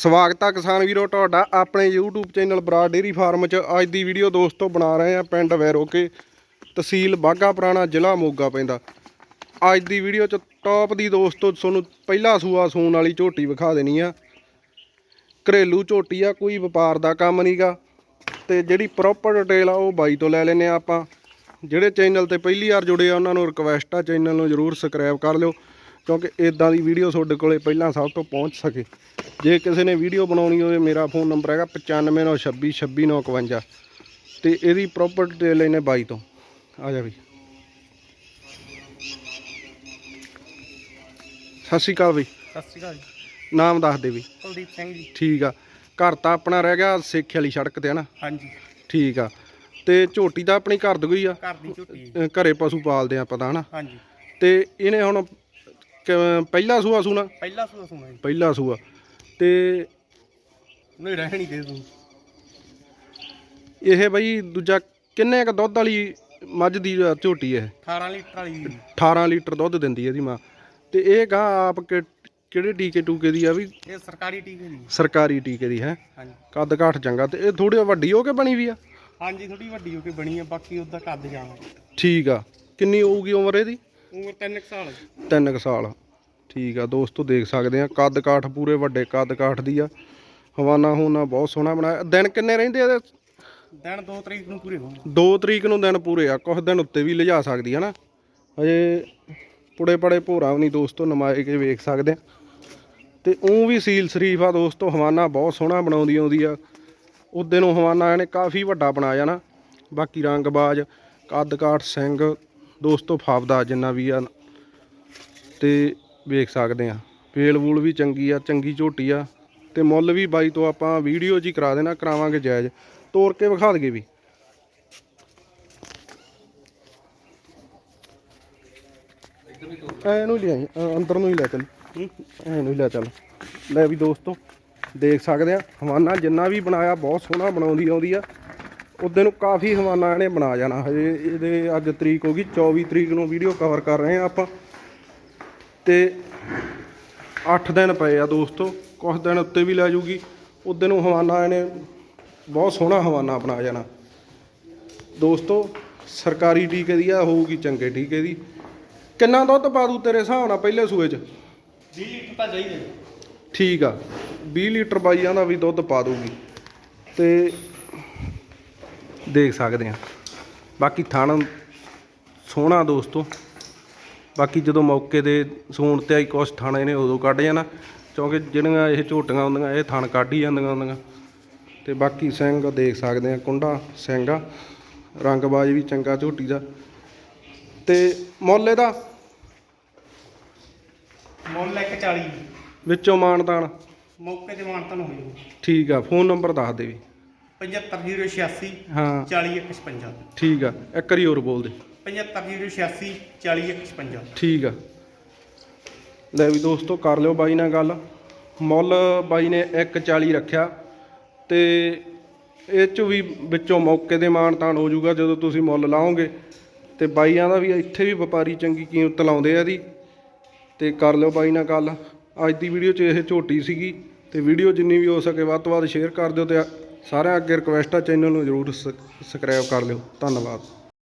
ਸਵਾਗਤ ਆ ਕਿਸਾਨ ਵੀਰੋ ਤੁਹਾਡਾ ਆਪਣੇ YouTube channel Brar dairy farm 'ਚ। ਅੱਜ ਦੀ ਵੀਡੀਓ ਦੋਸਤੋ ਬਣਾ ਰਹੇ ਆ ਪਿੰਡ ਵੈਰੋਕੇ, ਤਹਿਸੀਲ ਬਾਗਾ ਪੁਰਾਣਾ, ਜ਼ਿਲ੍ਹਾ ਮੋਗਾ ਪੈਂਦਾ। ਅੱਜ ਦੀ ਵੀਡੀਓ 'ਚ ਟੌਪ ਦੀ ਦੋਸਤੋ ਤੁਹਾਨੂੰ ਪਹਿਲਾ ਸੂਆ ਸੂਣ ਵਾਲੀ ਝੋਟੀ ਵਿਖਾ ਦੇਣੀ ਆ। ਘਰੇਲੂ ਝੋਟੀ ਆ, ਕੋਈ ਵਪਾਰ ਦਾ ਕੰਮ ਨਹੀਂਗਾ ਤੇ ਜਿਹੜੀ ਪ੍ਰੋਪਰ ਡਿਟੇਲ ਆ, ਉਹ ਬਾਈ ਤੋਂ ਲੈ ਲੈਨੇ ਆ ਆਪਾਂ। ਜਿਹੜੇ ਚੈਨਲ ਤੇ ਪਹਿਲੀ ਵਾਰ ਜੁੜੇ ਆ, ਉਹਨਾਂ ਨੂੰ ਰਿਕਵੈਸਟ ਆ ਚੈਨਲ ਨੂੰ ਜਰੂਰ ਸਬਸਕ੍ਰਾਈਬ ਕਰ ਲਿਓ। ਕਿਉਂਕਿ ਇਦਾਂ ਦੀ ਵੀਡੀਓ ਤੁਹਾਡੇ ਕੋਲੇ ਪਹਿਲਾਂ ਸਭ ਤੋਂ ਪਹੁੰਚ ਸਕੇ। ਜੇ ਕਿਸੇ ਨੇ ਵੀਡੀਓ ਬਣਾਉਣੀ ਹੋਵੇ ਮੇਰਾ ਫੋਨ ਨੰਬਰ ਹੈਗਾ 9596 26951 ਤੇ ਇਹਦੀ ਪ੍ਰੋਪਰ ਡਿਟੇਲ ਇਹਨੇ ਬਾਈ ਤੋਂ। ਆ ਜਾ ਵੀ ਸਤਿ ਸ਼੍ਰੀ ਅਕਾਲ ਬਈ। ਸਤਿ ਸ਼੍ਰੀ ਅਕਾਲ ਜੀ। ਨਾਮ ਦੱਸ ਦੇ ਵੀ ਕੁਲਦੀਪ ਸਿੰਘ ਜੀ। ਠੀਕ ਆ। ਘਰ ਤਾਂ ਆਪਣਾ ਰਹਿ ਗਿਆ ਸੇਖੇ ਵਾਲੀ ਸੜਕ ਤੇ ਹਨਾ? ਹਾਂਜੀ। ਠੀਕ ਆ। ਤੇ ਝੋਟੀ ਤਾਂ ਆਪਣੀ ਘਰ ਦੀ ਆ? ਘਰ ਦੀ ਝੋਟੀ ਘਰੇ ਪਸ਼ੂ ਪਾਲਦੇ ਆ ਪਤਾ ਹਨਾ? ਹਾਂਜੀ। ਤੇ ਇਹਨੇ ਹੁਣ ਕਿਵੇਂ- ਪਹਿਲਾ ਸੂਆ ਸੂਣਾ? ਪਹਿਲਾ ਸੂਆ ਸੁਣਾ ਜੀ। ਪਹਿਲਾ ਸੂਆ। ਤੇ ਨਹੀਂ ਰਹਿਣੀ ਦੇ ਦੂੰ ਇਹ ਬਈ ਦੂਜਾ ਕਿੰਨੇ ਕ ਦੁੱਧ ਵਾਲੀ ਮੱਝ ਦੀ ਝੋਟੀ ਇਹ? 18 ਲੀਟਰ ਵਾਲੀ ਜੀ। 18 ਲੀਟਰ ਦੁੱਧ ਦਿੰਦੀ ਇਹਦੀ ਮਾਂ। ਤੇ ਇਹ ਗਾਂ ਆਪ ਕਿ- ਕਿਹੜੇ ਟੀਕੇ ਟੂਕੇ ਦੀ ਆ ਵੀ? ਇਹ ਸਰਕਾਰੀ ਟੀਕੇ ਜੀ ਸਰਕਾਰੀ ਟੀਕੇ ਦੀ ਹੈ? ਹਾਂਜੀ। ਕੱਦ ਕਾਠ ਚੰਗਾ। ਤੇ ਇਹ ਥੋੜੀ ਵੱਡੀ ਹੋ ਕੇ ਬਣੀ ਵੀ ਆ? ਹਾਂਜੀ ਥੋੜੀ ਵੱਡੀ ਹੋ ਕੇ ਬਣੀ ਆ ਬਾਕੀ ਉਹਦਾ ਕੱਦ ਜਾਣਾ। ਠੀਕ ਆ। ਕਿੰਨੀ ਹੋਊਗੀ ਉਮਰ ਇਹਦੀ? ਉਮਰ 3 ਸਾਲ ਆ। ਤਿੰਨ ਕੁ ਸਾਲ। ਠੀਕ ਆ ਦੋਸਤੋ ਦੇਖ ਸਕਦੇ ਆ ਕੱਦ ਕਾਠ ਪੂਰੇ ਵੱਡੇ ਕੱਦ ਕਾਠ ਦੀ ਆ। ਹਵਾਨਾ ਹੋਣਾ ਬਹੁਤ ਸੋਹਣਾ ਬਣਾਇਆ। ਦਿਨ ਕਿੰਨੇ ਰਹਿੰਦੇ ਇਹਦੇ? ਦਿਨ 2 ਤਰੀਕ ਨੂੰ ਪੂਰੇ ਹੋਣ 2 ਤਰੀਕ ਨੂੰ ਦਿਨ ਪੂਰੇ ਆ ਕੁਝ ਦਿਨ ਉੱਤੇ ਵੀ ਲਿਜਾ ਸਕਦੀ ਹੈ ਨਾ। ਹਜੇ ਪੁੜੇ ਪੜੇ ਭੋਰਾ ਵੀ ਨਹੀਂ ਦੋਸਤੋ ਨਮਾਏ ਕੇ ਵੇਖ ਸਕਦੇ ਆ। ਤੇ ਉਹ ਵੀ ਸੀਲ ਸ਼ਰੀਫ ਆ ਦੋਸਤੋ ਹਵਾਨਾ ਬਹੁਤ ਸੋਹਣਾ ਬਣਾਉਂਦੀ ਆਉਂਦੀ ਆ। ਉਹਦੇ ਨੂੰ ਹਵਾਨਾ ਇਹਨੇ ਕਾਫੀ ਵੱਡਾ ਬਣਾ ਜਾਣਾ ਬਾਕੀ ਰੰਗਬਾਜ਼ ਕੱਦ ਕਾਠ ਸਿੰਘ ਦੋਸਤੋ ਫਾਫਦਾ ਜਿੰਨਾ ਵੀ ਆ ਤੇ ਵੇਖ ਸਕਦੇ ਆ। ਵੇਲ ਵੂਲ ਵੀ ਚੰਗੀ ਆ ਚੰਗੀ ਝੋਟੀ ਆ ਤੇ ਮੁੱਲ ਵੀ ਬਾਈ ਤੋਂ ਆਪਾਂ ਵੀਡੀਓ ਹੀ ਕਰਾ ਦੇਣਾ ਕਰਾਵਾਂਗੇ ਜਾਇਜ਼। ਤੋੜ ਕੇ ਵਿਖਾ ਦਗੇ ਵੀ। ਐ ਨੂੰ ਹੀ ਲਿਆਈ ਅ, ਅੰਦਰ ਨੂੰ ਹੀ ਲੈ ਚੱਲ। ਐ ਨੂੰ ਹੀ ਲੈ ਚੱਲ। ਲੈ ਵੀ ਦੋਸਤੋ ਦੇਖ ਸਕਦੇ ਆ ਹਵਾਨਾ ਜਿੰਨਾ ਵੀ ਬਣਾਇਆ ਬਹੁਤ ਸੋਹਣਾ ਬਣਾਉਂਦੀ ਆਉਂਦੀ ਆ। ਉਦੋਂ ਨੂੰ ਕਾਫੀ ਹਵਾਨਾ ਇਹਨੇ ਬਣਾ ਜਾਣਾ ਹਜੇ। ਇਹਦੇ ਅੱਜ ਤਰੀਕ ਹੋ ਗਈ 24 ਤਰੀਕ ਨੂੰ ਵੀਡੀਓ ਕਵਰ ਕਰ ਰਹੇ ਆ ਆਪਾਂ। ਤੇ 8 ਦਿਨ ਪਏ ਆ ਦੋਸਤੋ ਕੁਝ ਦਿਨ ਉੱਤੇ ਵੀ ਲੈ ਜੂਗੀ। ਉਦੋਂ ਨੂੰ ਹਵਾਨਾ ਇਹਨੇ ਬਹੁਤ ਸੋਹਣਾ ਹਵਾਨਾ ਬਣਾ ਜਾਣਾ। ਦੋਸਤੋ ਸਰਕਾਰੀ ਟੀਕੇ ਦੀ ਆ ਹੋਊਗੀ ਚੰਗੇ ਟੀਕੇ ਦੀ। ਕਿੰਨਾ ਦੁੱਧ ਪਾ ਦੂ ਤੇਰੇ ਹਿਸਾਬ ਨਾਲ ਪਹਿਲੇ ਸੂਏ 'ਚ? 20 ਲੀਟਰ ਤਾਂ ਚਾਹੀਦਾ। ਠੀਕ ਆ। 20 ਲੀਟਰ ਬਾਈਆਂ ਦਾ ਵੀ ਦੁੱਧ ਪਾ ਦੂਗੀ। ਤੇ ਦੇਖ ਸਕਦੇ ਆ ਬਾਕੀ ਥਣ ਸੋਹਣਾ ਦੋਸਤੋ। ਬਾਕੀ ਜਦੋਂ ਮੌਕੇ ਦੇ ਸੂਣ ਤੇ ਆਈ ਕੁਛ ਥਣ ਇਹਨੇ ਉਦੋਂ ਕੱਢ ਜਾਣਾ। ਕਿਉਂਕਿ ਜਿਹੜੀਆਂ ਇਹ ਝੋਟੀਆਂ ਹੁੰਦੀਆਂ ਇਹ ਥਣ ਕੱਢ ਹੀ ਜਾਂਦੀਆਂ ਹੁੰਦੀਆਂ। ਤੇ ਬਾਕੀ ਸਿੰਘ ਦੇਖ ਸਕਦੇ ਆ ਕੁੰਡਾ ਸਿੰਘ ਆ। ਰੰਗਬਾਜ਼ ਵੀ ਚੰਗਾ ਝੋਟੀ ਦਾ। ਤੇ ਮੁੱਲ ਇਹਦਾ? ਮੁੱਲ 140 ਵਿੱਚੋਂ ਮਾਨਤਾਨ ਮੌਕੇ ਤੇ ਮਾਨਤਨ ਹੋ ਜਾਊ। ਠੀਕ ਆ ਫੋਨ ਨੰਬਰ ਦੱਸ ਦੇ ਵੀ। 75086 ਹਾਂ। 40155 ਠੀਕ ਆ ਇੱਕ ਵਾਰੀ ਹੋਰ ਬੋਲ ਦੇ। 75086 40155 ਠੀਕ ਆ। ਲੈ ਵੀ ਦੋਸਤੋ ਕਰ ਲਿਓ ਬਾਈ ਨਾਲ ਗੱਲ। ਮੁੱਲ ਬਾਈ ਨੇ 140 ਰੱਖਿਆ ਤੇ ਇਹ ਚ ਵੀ ਵਿੱਚੋਂ ਮੌਕੇ ਦੇ ਮਾਣ ਤਾਣ ਹੋ ਜਾਊਗਾ ਜਦੋਂ ਤੁਸੀਂ ਮੁੱਲ ਲਾਓਗੇ। ਤੇ ਬਾਈਆਂ ਦਾ ਵੀ ਇੱਥੇ ਵੀ ਵਪਾਰੀ ਚੰਗੀ ਕੀਮਤ ਲਾਉਂਦੇ ਆ ਦੀ ਤੇ ਕਰ ਲਿਓ ਬਾਈ ਨਾਲ ਗੱਲ। ਅੱਜ ਦੀ ਵੀਡੀਓ 'ਚ ਇਹ ਝੋਟੀ ਸੀਗੀ ਤੇ ਵੀਡੀਓ ਜਿੰਨੀ ਵੀ ਹੋ ਸਕੇ ਵੱਧ ਤੋਂ ਵੱਧ ਸ਼ੇਅਰ ਕਰ ਦਿਓ ਤੇ ਸਾਰਿਆਂ ਅੱਗੇ ਰਿਕੁਐਸਟ ਆ ਚੈਨਲ ਨੂੰ ਜਰੂਰ ਸਬਸਕ੍ਰਾਈਬ ਕਰ ਲਿਓ। ਧੰਨਵਾਦ।